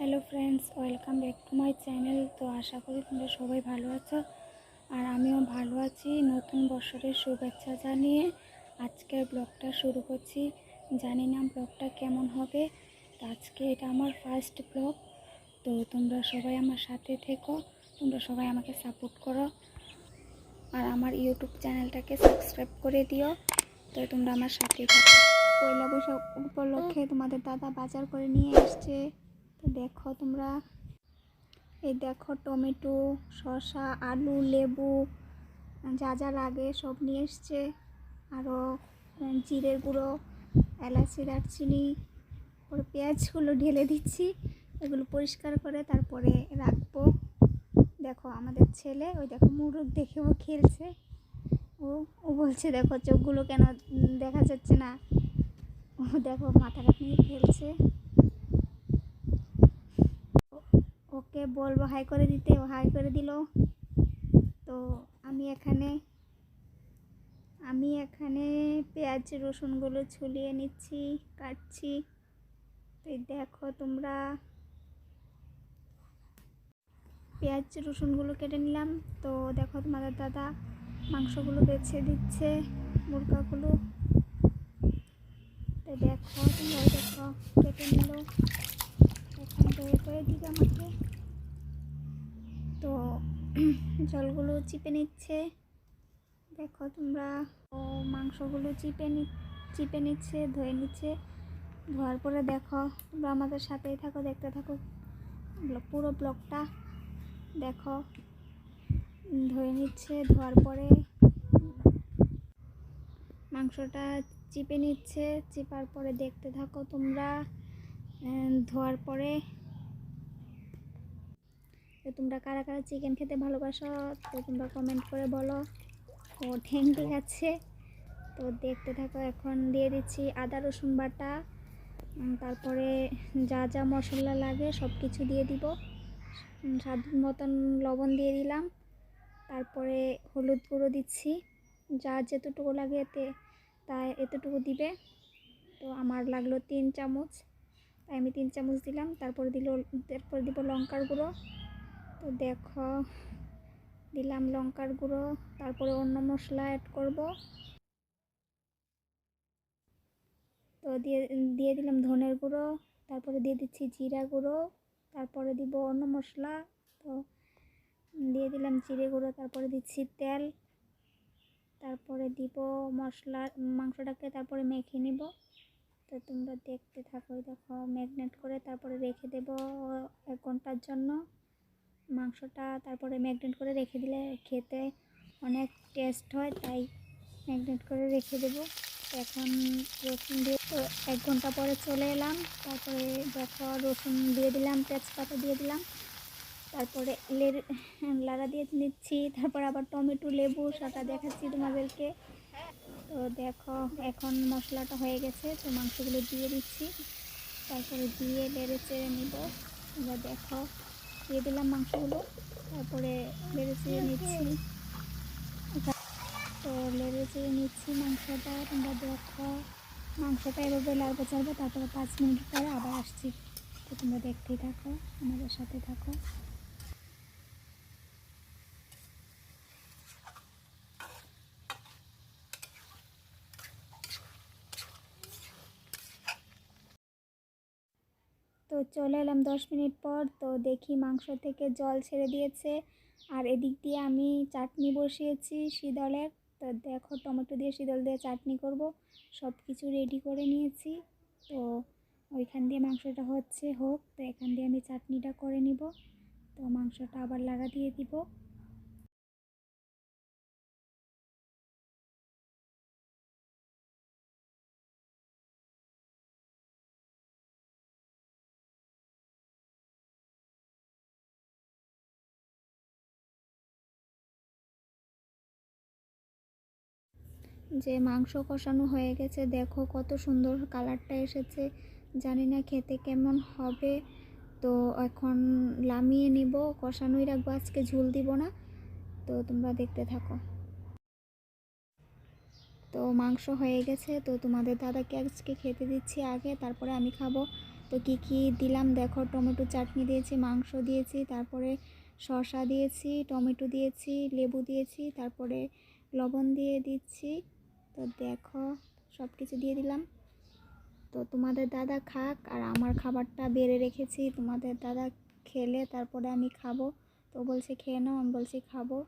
Hello friends, welcome back to my channel. তো আশা করি তোমরা সবাই ভালো আছো আর আমিও ভালো আছি নতুন বছরের শুভেচ্ছা জানিয়ে। আজকের ব্লগটা শুরু করছি। জানি না ব্লগটা কেমন হবে। তো আজকে এটা আমার ফার্স্ট ব্লগ তো তোমরা সবাই আমার সাথে থেকো, তোমরা সবাই আমাকে সাপোর্ট করো। আর আমার ইউটিউব চ্যানেলটাকে সাবস্ক্রাইব করে দিও। তো তোমরা আমার সাথেই থাকো। পয়লা বৈশাখ উপলক্ষে তোমাদের দাদা বাজার করে নিয়ে এসছে। দেখো তোমরা। এই দেখো টমেটো, শসা, আলু, লেবু, যা যা লাগে সব নিয়ে এসছে। আরও জিরের গুঁড়ো এলাচি দারচিনি, ওর পেঁয়াজগুলো ঢেলে দিচ্ছি এগুলো পরিষ্কার করে তারপরে রাখব। দেখো আমাদের ছেলে, ওই দেখো মুরগ দেখে ও খেলছে। ও ও বলছে, দেখো চোখগুলো কেন, দেখা যাচ্ছে না? ও দেখো মাথাটা নিয়ে খেলছে। ওকে বলব হাই করে দিতে, ও হাই করে দিল। তো আমি এখানে আমি এখানে পেঁয়াজ, রসুনগুলো ছুলিয়ে নিচ্ছি, কাটছি। তো দেখো তোমরা। পেঁয়াজ, রসুনগুলো কেটে নিলাম। তো দেখো তোমাদের দাদা মাংসগুলো বেছে দিচ্ছে, মুরগাগুলো। তো দেখো, তোমরা দেখো, কেটে নিল। এখন দই করে আমাকে। জলগুলো চিপে নিচ্ছে। দেখো তোমরা, ও মাংসগুলো চিপে নি, চিপে নিচ্ছে, ধুয়ে নিচ্ছে। ধোয়ার পরে দেখো, তোমরা আমাদের সাথেই থাকো, দেখতে থাকো। পুরো ব্লকটা দেখো। ধুয়ে নিচ্ছে, ধোয়ার পরে মাংসটা চিপে নিচ্ছে। চিপার পরে দেখতে থাকো তোমরা। ধোয়ার পরে তো তোমরা কারা কারা চিকেন খেতে ভালোবাসো তো তোমরা কমেন্ট করে বলো। ও ঠ্যাং ঠিক আছে তো দেখতে থাকো এখন দিয়ে দিচ্ছি আদা রসুন বাটা। তারপরে যা যা মশলা লাগে সব কিছু দিয়ে দিব। স্বাদ মতন লবণ দিয়ে দিলাম। তারপরে হলুদ গুঁড়ো দিচ্ছি। যা যেতটুকু লাগে এতে তা এতটুকু দিবে। তো আমার লাগল তিন চামচ। তাই আমি তিন চামচ দিলাম। তারপরে দিল তারপরে দিব লঙ্কার গুঁড়ো। তো দেখো, দিলাম লঙ্কার গুঁড়ো, তারপরে অন্য মশলা অ্যাড করব। তো দিয়ে দিয়ে দিলাম ধনের গুঁড়ো, তারপরে দিয়ে দিচ্ছি জিরা গুঁড়ো, তারপরে দিব অন্য মশলা। তো দিয়ে দিলাম জিরে গুঁড়ো, তারপরে দিচ্ছি তেল। তারপরে দিব মশলা, মাংসটাকে তারপরে মেখে নিব। তো তোমরা দেখতে থাকো, দেখো, ম্যাগনেট করে তারপরে রেখে দেব এক ঘণ্টার জন্য। মাংসটা তারপরে ম্যাগনেট করে রেখে দিলে খেতে অনেক টেস্ট হয়, তাই ম্যাগনেট করে রেখে দেবো। এখন রসুন দিয়ে এক ঘণ্টা পরে চলে এলাম, তারপরে দেখো রসুন দিয়ে দিলাম, তেজপাতা দিয়ে দিলাম, তারপরে লাড়া দিয়ে নিচ্ছি, তারপর আবার টমেটো, লেবু সেটা দেখাচ্ছি তোমাদেরকে। তো দেখো এখন মশলাটা হয়ে গেছে, তো মাংসগুলো দিয়ে দিচ্ছি, তারপরে দিয়ে নেড়ে চেড়ে নিব। এবার দেখো দিয়ে দিলাম মাংসগুলো। তারপরে লেড়ে চেড়ে নিচ্ছি। তো লেড়ে চেড়ে নিচ্ছি মাংসটা, তোমরা দেখো। মাংসটা এভাবে লাগবে চলবে তারপরে পাঁচ মিনিট পরে আবার আসছি। তো তোমরা দেখতেই থাকো, আমাদের সাথে থাকো। তো চলে এলাম দশ মিনিট পর। তো দেখি মাংস থেকে জল ছেড়ে দিয়েছে। আর এদিক দিয়ে আমি চাটনি বসিয়েছি শীতলের। তো দেখো টমেটো দিয়ে শীতল দিয়ে চাটনি করব। সব কিছু রেডি করে নিয়েছি। তো ওইখান দিয়ে মাংসটা হচ্ছে হোক। তো এখান দিয়ে আমি চাটনিটা করে নিব। তো মাংসটা আবার লাগা দিয়ে দিব। যে মাংস কষানো হয়ে গেছে, দেখো কত সুন্দর কালারটা এসেছে। জানি না খেতে কেমন হবে। তো এখন লামিয়ে নিব, কষানোই রাখব, আজকে ঝুল দিব না। তো তোমরা দেখতে থাকো। তো মাংস হয়ে গেছে, তো তোমাদের দাদাকে আজকে খেতে দিচ্ছি আগে, তারপরে আমি খাব। তো কী কী দিলাম দেখো, টমেটো চাটনি দিয়েছি, মাংস দিয়েছি, তারপরে শসা দিয়েছি, টমেটো দিয়েছি, লেবু দিয়েছি, তারপরে লবণ দিয়ে দিচ্ছি। তো দেখো সব কিছু দিয়ে দিলাম। তো তোমাদের দাদা খাক, আর আমার খাবারটা বেড়ে রেখেছি। তোমাদের দাদা খেলে তারপরে আমি খাব। তো বলছে, খেয়ে নাও। আমি বলছি, খাব।